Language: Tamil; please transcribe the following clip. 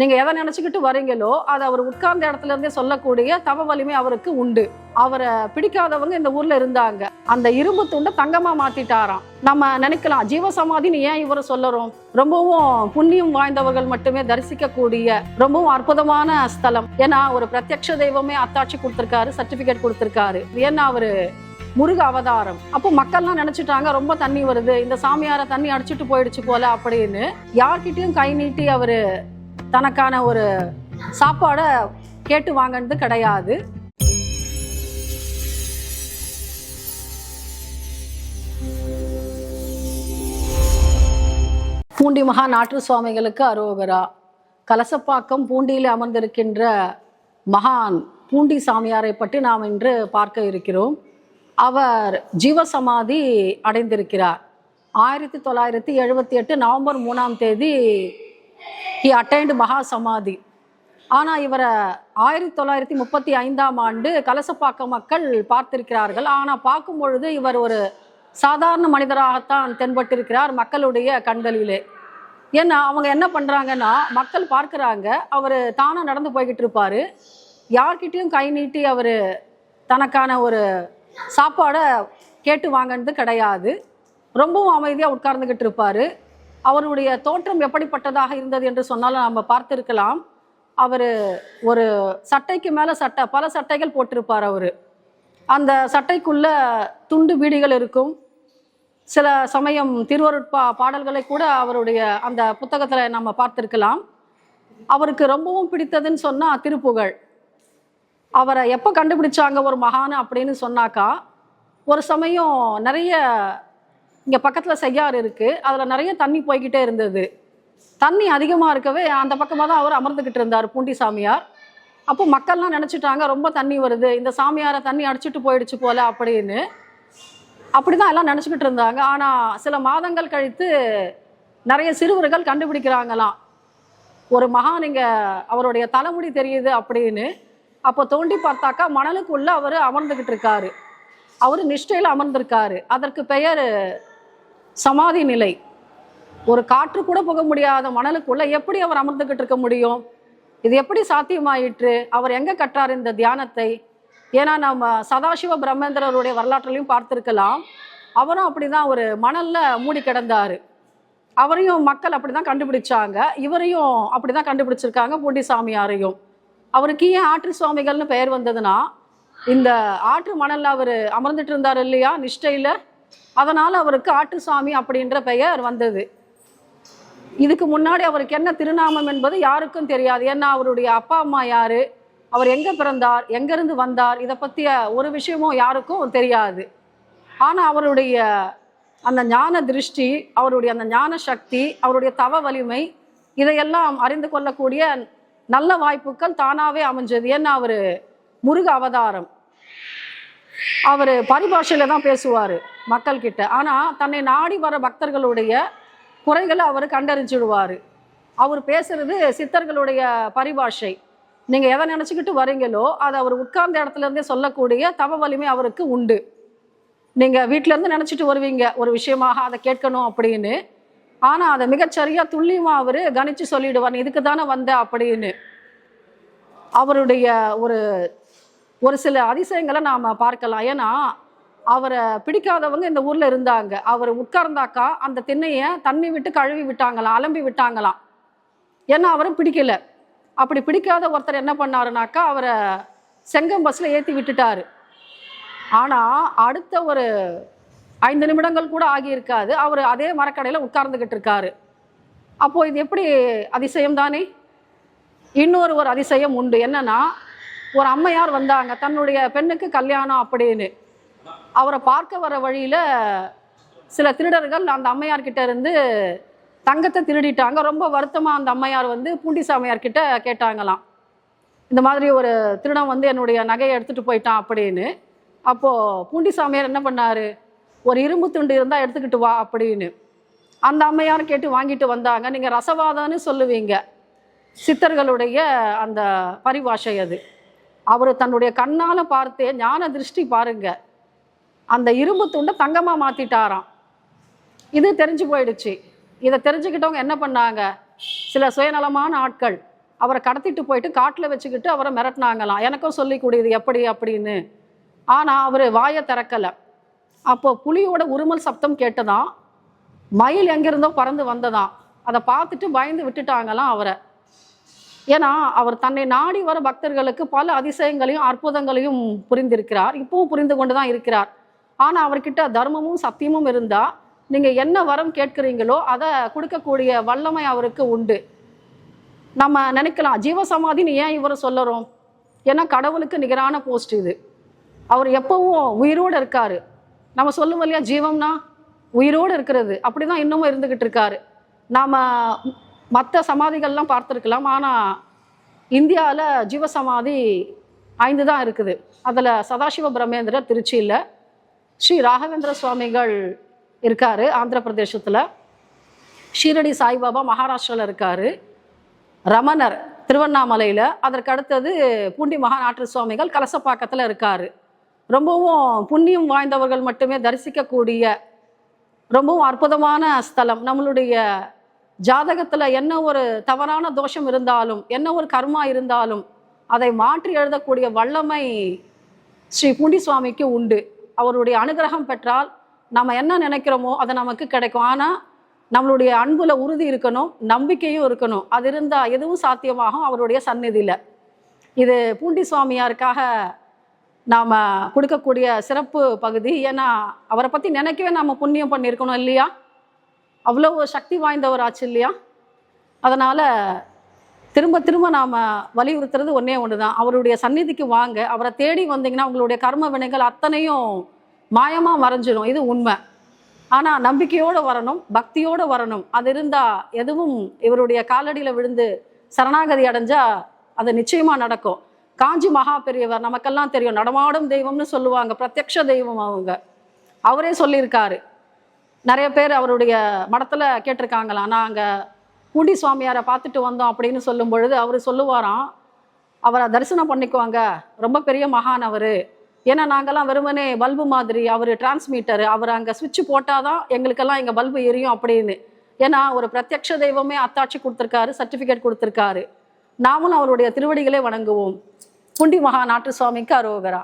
நீங்கள் எதை நினச்சிக்கிட்டு வரீங்களோ அதை அவர் உட்கார்ந்த இடத்துல இருந்தே சொல்லக்கூடிய தவ வலிமை அவருக்கு உண்டு. அவரை பிடிக்காதவங்க இந்த ஊர்ல இருந்தாங்க. அந்த இரும்பு துண்டை தங்கமா மாத்திட்டாராம். நம்ம நினைக்கலாம் ஜீவசமாதின்னு ஏன் இவரை சொல்லறோம்? ரொம்பவும் புண்ணியம் வாய்ந்தவர்கள் மட்டுமே தரிசிக்கக்கூடிய ரொம்பவும் அற்புதமான ஸ்தலம். ஏன்னா ஒரு பிரத்யக்ஷ தெய்வமே அத்தாட்சி கொடுத்திருக்காரு சர்டிபிகேட் கொடுத்திருக்காரு. ஏன்னா அவரு முருக அவதாரம். அப்போ மக்கள்லாம் நினைச்சிட்டாங்க ரொம்ப தண்ணி வருது. இந்த சாமியாரை தண்ணி அடிச்சிட்டு போயிடுச்சு போல அப்படின்னு. யார்கிட்டயும் கை நீட்டி அவரு தனக்கான ஒரு சாப்பாடை கேட்டு வாங்கினது கிடையாது. பூண்டி மகா நாட்டு சுவாமிகளுக்கு அரோகரா. கலசப்பாக்கம் பூண்டியில் அமர்ந்திருக்கின்ற மகான் பூண்டி சாமியாரை பற்றி நாம் இன்று பார்க்க இருக்கிறோம். அவர் ஜீவசமாதி அடைந்திருக்கிறார். ஆயிரத்தி தொள்ளாயிரத்தி எழுபத்தி எட்டு நவம்பர் மூணாம் தேதி ஹி அட்டைன்டு மகா சமாதி ஆனால் இவரை ஆயிரத்தி தொள்ளாயிரத்தி முப்பத்தி ஐந்தாம் ஆண்டு கலசப்பாக்க மக்கள் பார்த்திருக்கிறார்கள். ஆனால் பார்க்கும் பொழுது இவர் ஒரு சாதாரண மனிதராகத்தான் தென்பட்டிருக்கிறார் மக்களுடைய கண்களிலே. ஏன்னா அவங்க என்ன பண்ணுறாங்கன்னா மக்கள் பார்க்குறாங்க அவர் தானாக நடந்து போய்கிட்டு இருப்பார். யார்கிட்டையும் கை நீட்டி அவர் தனக்கான ஒரு சாப்பாடை கேட்டு வாங்கினது கிடையாது. ரொம்பவும் அமைதியாக உட்கார்ந்துக்கிட்டு இருப்பார். அவருடைய தோற்றம் எப்படிப்பட்டதாக இருந்தது என்று சொன்னாலும் நம்ம பார்த்திருக்கலாம். அவர் ஒரு சட்டைக்கு மேலே சட்டை பல சட்டைகள் போட்டிருப்பார் அவர். அந்த சட்டைக்குள்ள துண்டு பீடிகள் இருக்கும். சில சமயம் திருவருட்பா பாடல்களை கூட அவருடைய அந்த புத்தகத்தில் நம்ம பார்த்திருக்கலாம். அவருக்கு ரொம்பவும் பிடித்ததுன்னு சொன்னால் திருப்புகழ். அவரை எப்போ கண்டுபிடிச்சாங்க ஒரு மகான் அப்படின்னு சொன்னாக்கா ஒரு சமயம் நிறைய இங்கே பக்கத்தில் செய்யாறு இருக்குது அதில் நிறைய தண்ணி போய்கிட்டே இருந்தது. தண்ணி அதிகமாக இருக்கவே அந்த பக்கமாக தான் அவர் அமர்ந்துக்கிட்டு இருந்தார் பூண்டி சாமியார். அப்போ மக்கள்லாம் நினச்சிட்டாங்க ரொம்ப தண்ணி வருது. இந்த சாமியாரை தண்ணி அடிச்சிட்டு போயிடுச்சு போல அப்படின்னு. அப்படி தான் எல்லாம் நினச்சிக்கிட்டு இருந்தாங்க. ஆனால் சில மாதங்கள் கழித்து நிறைய சிறுவர்கள் கண்டுபிடிக்கிறாங்களாம். ஒரு மகான் இங்கே அவருடைய தலைமுடி தெரியுது அப்படின்னு. அப்போ தோண்டி பார்த்தாக்கா மணலுக்குள்ளே அவர் அமர்ந்துக்கிட்டு இருக்காரு. அவர் நிஷ்டையில் அமர்ந்திருக்காரு. அதற்கு பெயர் சமாதி நிலை. ஒரு காற்று கூட போக முடியாத மணலுக்குள்ள எப்படி அவர் அமர்ந்துக்கிட்டு இருக்க முடியும்? இது எப்படி சாத்தியமாயிற்று? அவர் எங்க கற்றார் இந்த தியானத்தை? ஏன்னா நம்ம சதாசிவ பிரம்மேந்திரருடைய வரலாற்றிலையும் பார்த்துருக்கலாம். அவரும் அப்படிதான் ஒரு மணல்ல மூடி கிடந்தாரு. அவரையும் மக்கள் அப்படிதான் கண்டுபிடிச்சாங்க. இவரையும் அப்படிதான் கண்டுபிடிச்சிருக்காங்க பூண்டிசாமியாரையும். அவருக்கு ஏன் ஆற்று சுவாமிகள்னு பெயர் வந்ததுன்னா இந்த ஆற்று மணல்ல அவர் அமர்ந்துட்டு இருந்தார் இல்லையா? நிஷ்டையில அதனால் அவருக்கு ஆட்டுசாமி அப்படின்ற பெயர் வந்தது. இதுக்கு முன்னாடி அவருக்கு என்ன திருநாமம் என்பது யாருக்கும் தெரியாது. ஏன்னா அவருடைய அப்பா அம்மா யாரு? அவர் எங்க பிறந்தார்? எங்கிருந்து வந்தார்? இதை பற்றிய ஒரு விஷயமும் யாருக்கும் தெரியாது. ஆனா அவருடைய அந்த ஞான திருஷ்டி அவருடைய அந்த ஞான சக்தி அவருடைய தவ வலிமை இதையெல்லாம் அறிந்து கொள்ளக்கூடிய நல்ல வாய்ப்புகள் தானாவே அமைஞ்சது. ஏன்னா அவர் முருக அவதாரம். அவர் பரிபாஷையில தான் பேசுவார். மக்கள்கிட்ட. ஆனால் தன்னை நாடி வர பக்தர்களுடைய குறைகளை அவர் கண்டறிஞ்சிடுவார். அவர் பேசுறது சித்தர்களுடைய பரிபாஷை. நீங்கள் எதை நினச்சிக்கிட்டு வரீங்களோ அதை அவர் உட்கார்ந்த இடத்துல இருந்தே சொல்லக்கூடிய தவ வலிமை அவருக்கு உண்டு. நீங்கள் வீட்டிலேருந்து நினச்சிட்டு வருவீங்க ஒரு விஷயமாக அதை கேட்கணும் அப்படின்னு. ஆனால் அதை மிகச்சரியாக துல்லியமாக அவர் கணிச்சு சொல்லிடுவார் இதுக்கு தானே வந்த? அப்படின்னு. அவருடைய ஒரு ஒரு சில அதிசயங்களை நாம் பார்க்கலாம். ஏன்னா அவரை பிடிக்காதவங்க இந்த ஊரில் இருந்தாங்க. அவர் உட்கார்ந்தாக்கா அந்த திண்ணையை தண்ணி விட்டு கழுவி விட்டாங்களாம் அலம்பி விட்டாங்களாம் ஏன்னா அவரும் பிடிக்கல. அப்படி பிடிக்காத ஒருத்தர் என்ன பண்ணாருனாக்கா அவரை செங்கம் பஸ்ஸில் ஏற்றி விட்டுட்டாரு. ஆனால் அடுத்த ஒரு ஐந்து நிமிடங்கள் கூட ஆகியிருக்காது. அவர் அதே மரக்கடையில் உட்கார்ந்துக்கிட்டு இருக்காரு. அப்போது இது எப்படி அதிசயம் தானே? இன்னொரு ஒரு அதிசயம் உண்டு. என்னன்னா ஒரு அம்மையார் வந்தாங்க தன்னுடைய பெண்ணுக்கு கல்யாணம் அப்படின்னு. அவரை பார்க்க வர வழியில் சில திருடர்கள் அந்த அம்மையார்கிட்ட இருந்து தங்கத்தை திருடிட்டாங்க. ரொம்ப வருத்தமாக அந்த அம்மையார் வந்து பூண்டி சாமியார் கிட்ட கேட்டாங்களாம். இந்த மாதிரி ஒரு திருடம் வந்து என்னுடைய நகையை எடுத்துகிட்டு போயிட்டான் அப்படின்னு. அப்போது பூண்டிசாமியார் என்ன பண்ணார்? ஒரு இரும்பு துண்டு இருந்தால் எடுத்துக்கிட்டு வா அப்படின்னு. அந்த அம்மையார் கேட்டு வாங்கிட்டு வந்தாங்க. நீங்கள் ரசவாதம்னு சொல்லுவீங்க. சித்தர்களுடைய அந்த பரிபாஷை அது. அவர் தன்னுடைய கண்ணால் பார்த்தே ஞான திருஷ்டி பாருங்கள் அந்த இரும்பு துண்டை தங்கமாக மாற்றிட்டாராம் இது தெரிஞ்சு போயிடுச்சு. இதை தெரிஞ்சுக்கிட்டவங்க என்ன பண்ணாங்க? சில சுயநலமான ஆட்கள் அவரை கடத்திட்டு போயிட்டு காட்டில் வச்சுக்கிட்டு அவரை மிரட்டினாங்களாம். எனக்கும் சொல்லிக்கூடியது எப்படி அப்படின்னு. ஆனால் அவர் வாயை திறக்கலை. அப்போ புலியோட உருமல் சப்தம் கேட்டதாம். மயில் எங்கேருந்தோ பறந்து வந்ததாம். அதை பார்த்துட்டு பயந்து விட்டுட்டாங்களாம் அவரை. ஏன்னா அவர் தன்னை நாடி வர பக்தர்களுக்கு பல அதிசயங்களையும் அற்புதங்களையும் புரிந்திருக்கிறார். இப்பவும் புரிந்து கொண்டு தான் இருக்கிறார். ஆனால் அவர்கிட்ட தர்மமும் சத்தியமும் இருந்தால் நீங்கள் என்ன வரம் கேட்குறீங்களோ அதை கொடுக்கக்கூடிய வல்லமை அவருக்கு உண்டு. நம்ம நினைக்கலாம் ஜீவசமாதின்னு ஏன் இவரை சொல்லறோம்? ஏன்னா கடவுளுக்கு நிகரான போஸ்ட் இது. அவர் எப்பவும் உயிரோடு இருக்காரு. நம்ம சொல்லுவோம் இல்லையா ஜீவம்னா உயிரோடு இருக்கிறது. அப்படி தான் இன்னமும் இருந்துக்கிட்டு இருக்காரு. நாம் மற்ற சமாதிகள்லாம் பார்த்துருக்கலாம். ஆனால் இந்தியாவில் ஜீவசமாதி ஐந்து தான் இருக்குது. அதில் சதாசிவ பிரம்மேந்திரர் திருச்சியில் ஸ்ரீ ராகவேந்திர சுவாமிகள் இருக்காரு ஆந்திர பிரதேசத்தில் ஷீரடி சாய்பாபா மகாராஷ்டிராவில் இருக்காரு. ரமணர் திருவண்ணாமலையில். அதற்கு அடுத்தது பூண்டி மகாநாட்டு சுவாமிகள் கலசப்பாக்கத்தில் இருக்காரு. ரொம்பவும் புண்ணியம் வாய்ந்தவர்கள் மட்டுமே தரிசிக்கக்கூடிய ரொம்பவும் அற்புதமான ஸ்தலம். நம்மளுடைய ஜாதகத்தில் என்ன ஒரு தவறான தோஷம் இருந்தாலும் என்ன ஒரு கர்மா இருந்தாலும் அதை மாற்றி எழுதக்கூடிய வல்லமை ஸ்ரீ பூண்டி சுவாமிக்கு உண்டு. அவருடைய அனுகிரகம் பெற்றால் நம்ம என்ன நினைக்கிறோமோ அது நமக்கு கிடைக்கும். ஆனால் நம்மளுடைய அன்பில் உறுதி இருக்கணும் நம்பிக்கையும் இருக்கணும். அது இருந்தால் எதுவும் சாத்தியமாகும் அவருடைய சந்நிதியில். இது பூண்டி சுவாமியாருக்காக நாம் கொடுக்கக்கூடிய சிறப்பு பகுதி. ஏன்னா அவரை பற்றி நினைக்கவே நாம் புண்ணியம் பண்ணியிருக்கணும் இல்லையா? அவ்வளோ சக்தி வாய்ந்தவர் ஆச்சு இல்லையா? அதனால் திரும்ப திரும்ப நாம் வலியுறுத்துறது ஒன்றே ஒன்று தான் அவருடைய சந்நிதிக்கு வாங்க. அவரை தேடி வந்தீங்கன்னா உங்களுடைய கர்ம வினைகள் அத்தனையும் மாயமாக மறைஞ்சிடும் இது உண்மை. ஆனால் நம்பிக்கையோடு வரணும் பக்தியோடு வரணும். அது இருந்தால் எதுவும் இவருடைய காலடியில் விழுந்து சரணாகதி அடைஞ்சால் அது நிச்சயமாக நடக்கும். காஞ்சி மகா பெரியவர் நமக்கெல்லாம் தெரியும். நடமாடும் தெய்வம்னு சொல்லுவாங்க. பிரத்யக்ஷ தெய்வம் அவங்க. அவரே சொல்லியிருக்காரு. நிறைய பேர் அவருடைய மடத்தில் கேட்டிருக்காங்களாம். நாங்கள் பூண்டி சுவாமியாரை பார்த்துட்டு வந்தோம் அப்படின்னு சொல்லும் பொழுது அவர் சொல்லுவாராம் அவரை தரிசனம் பண்ணிக்குவாங்க. ரொம்ப பெரிய மகான் அவர். ஏன்னா நாங்கள்லாம் வெறுமனே பல்பு மாதிரி அவர் டிரான்ஸ்மீட்டர் அவர் அங்கே சுவிட்ச் போட்டால் தான் எங்களுக்கெல்லாம் எங்கள் பல்பு எரியும் அப்படின்னு. ஏன்னா ஒரு பிரத்யக்ஷ தெய்வமே அத்தாட்சி கொடுத்துருக்காரு சர்டிஃபிகேட் கொடுத்துருக்காரு. நாமளும் அவருடைய திருவடிகளே வணங்குவோம். புண்டி மகா நாட்டு சுவாமிக்கு அரோகரா.